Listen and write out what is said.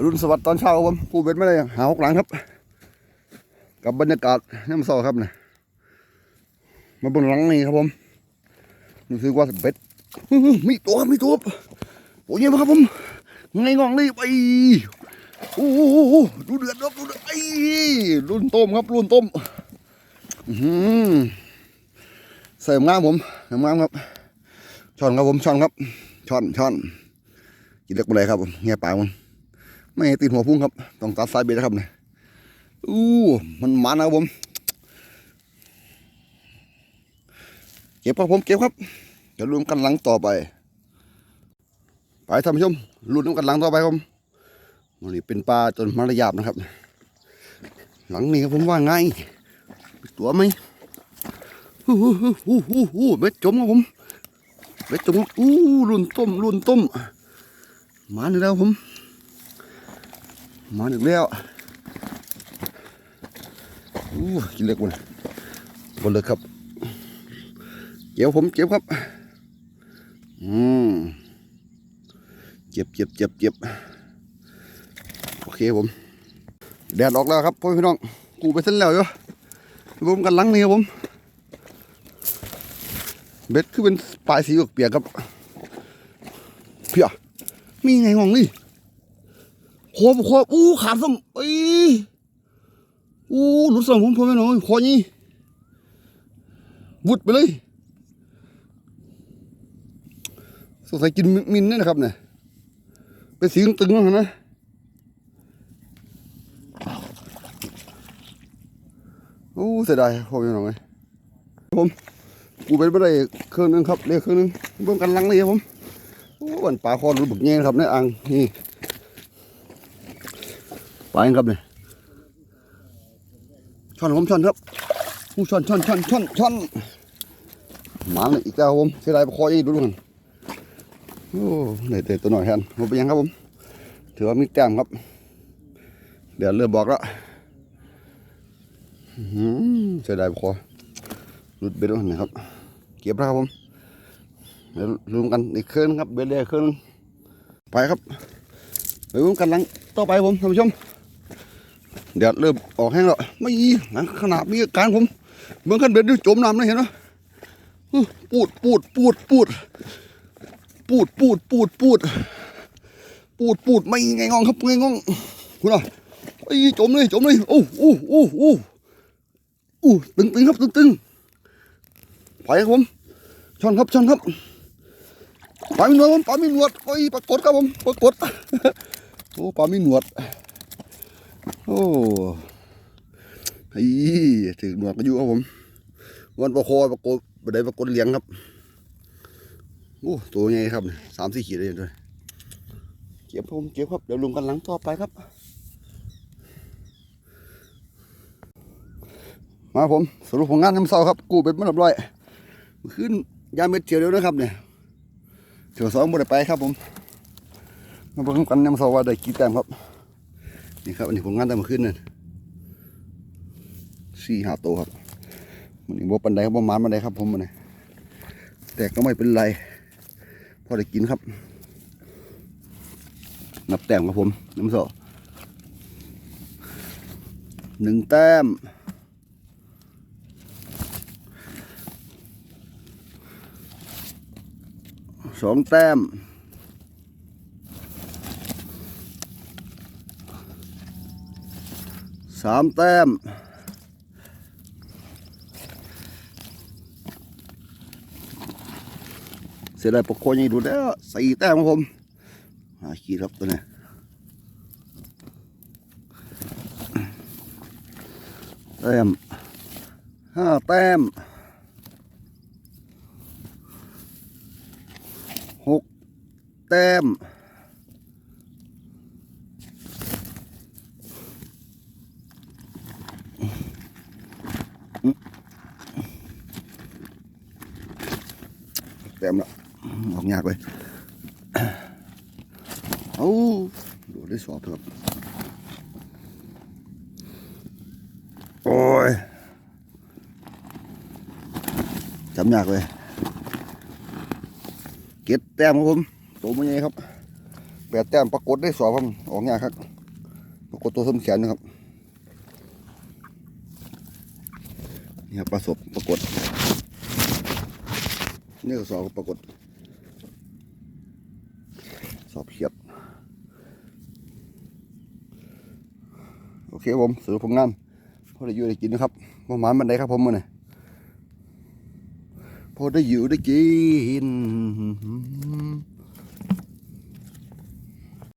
รุ่นสวัสดิ์ตอนเช้าครับผมผู้เบ็ดไม่ได้หาหกหลังครับ กับบรรยากาศน้ำซอครับเนี่ยมาบนหลังนี่ครับผมรู้สึกว่าเบ็ดมีตัวมีตัวครับโอ้ยมาครับผมไงงองนี่ไปโอ้ดูเดือดครับดูเดือดไอ้รุ่นต้มครับรุ่นต้มใส่งามผมใส่งามครับช่อนครับผมช่อนครับช่อนช่อนกินเล็กไปเลยครับผมเงียบปากมัน ไม่ให้ติดหัวพุ่งครับต้องตัดสายเบ็ดนะครับเนี่ยอู้มันมันนะครับผมเก็บครับผมเก็บครับเดี๋ยวลุ้นกันหลังต่อไป ไปท่านผู้ชมลุ้นกันหลังต่อไปครับมวันนี้เป็นปลาจนมารยาบนะครับ หลังนี้ครับผมว่าไง ตัวไหมอู้หูหูหูหูหูเบ็ดจมครับผมเบ็ดจมอู้รุ่นต้มรุ่นต้มมาหนึ่งแล้วครับผม มาอีกแล้วอู้กินเล็กวันบนเลยครับเจ็บผมเจ็บครับ อืมเจ็บเจ็บเจ็บเจ็บโอเคผม แดดออกแล้วครับพ่อพี่น้อง กูไปเส้นแล้วอยู่ผมกันลังนี่ครับผม เบ็ดคือเป็นปลายสีเปียกครับ เพียมีไงงองนี่ คอคออู้ขาดสมเอ้ยอู้หลุดส้มผมพอม่น้องคอนี่วุดไปเลยสงสัยกินมินนี่นะครับเนี่ยเป็นสีตึงๆนะนะโอ้เสียดายพ่อม่น้องเลยผมกูเป็นไปได้เครื่องนึงครับเรียกเครื่องนึงเบิ่งกันลังเลยครับผมโอ้วันปลาคอรู้บึกแง่ครับในอ่างนี่ ไปครับเนี่ยช่อนผมช่อนครับผู้ช่อนช่อนช่อนช่อนช่อนหมาเลยอีกแล้วครับผมเสียดายคอยี่ดูดูกันโอ้เหนื่อยตัวหน่อยแทนผมไปยังครับผม ถือว่ามีแต้มครับ เดี๋ยวเริ่มบอกแล้วอื้อหือเสียดายคอหลุดเบ็ดแล้วนะครับ เก็บแล้วครับผมเดี๋ยวรวมกันอีกเครื่องครับเบ็ดเลยเครื่องนึงไปครับไปรวมกันหลังต่อไปผมท่านผู้ชม เดี๋ยวเริ่มออกแห้งแล้วไม่อีหลังขนาดมีอาการผมเมืองขันเบ็ดด้วยจมน้ำนะเห็นไหมปูดปูดปูดปูดปูดปูดปูดปูดปูดปูดไม่ไงงองครับไงงองคุณอะไอ้จมเลยจมเลยโอ้โอ้โอ้โอ้โอ้ตึงตึงครับตึงตึงไปครับผมช่อนครับช่อนครับปลามีหนวดผมปลามีหนวดโอ้ยปรากฏครับผมปรากฏโอ้ปลามีหนวด โอ้ไอ้ถึงหนวดก็อยู่ครับผม วันประโคประโกบได้ประกดเลี้ยงครับโอ้ตัวใหญ่ครับสามสี่ขีดเลยด้วยเก็บผมเก็บครับเดี๋ยวลุงกันหลังต่อไปครับ มาผมสรุปผลงานน้ำเศร้าครับ กูเป็นมันเรียบร้อยขึ้นยาเม็ดเจียวเดียวนะครับเนี่ยเจียวสองบ่ไดไปครับผมมาเพิ่งกันน้ำเศร้าว่าได้กี่แต้มครับ นี่ครับอันนี้ผมงานแต่เมื่อคืนนั่นสี่หาโตครับมันนี้บ่ปันไดครับบ่มานปันไดครับผมมันนี่แต่ก็ไม่เป็นไรพอได้กินครับ นับแต้มครับผมน้ำโซหนึ่งแต้มสองแต้ม สามแต้มเสียดายปกโคยังดูแล้วสี่แต้มครับผมหาขี้รับตัวนี้แต้มห้าแต้มหกแต้ม เต็มแล้วออกยากเลยเอาดูได้สอบครับโอ้ยจำยากเลยเก็ดแต้มครับผมตัวมันใหญ่ครับแปดแต้มปรากฏได้สอบครับออกยากครับปรากฏตัวส้มแขนนะครับนี่ครับประสบปรากฏ นี่ก็สอบปรากฏ สอบเขียด โอเคผมสืบผลงานพอได้อยู่ได้กินนะครับประมาณบันไดครับผมมือนี่พอได้อยู่ได้กิน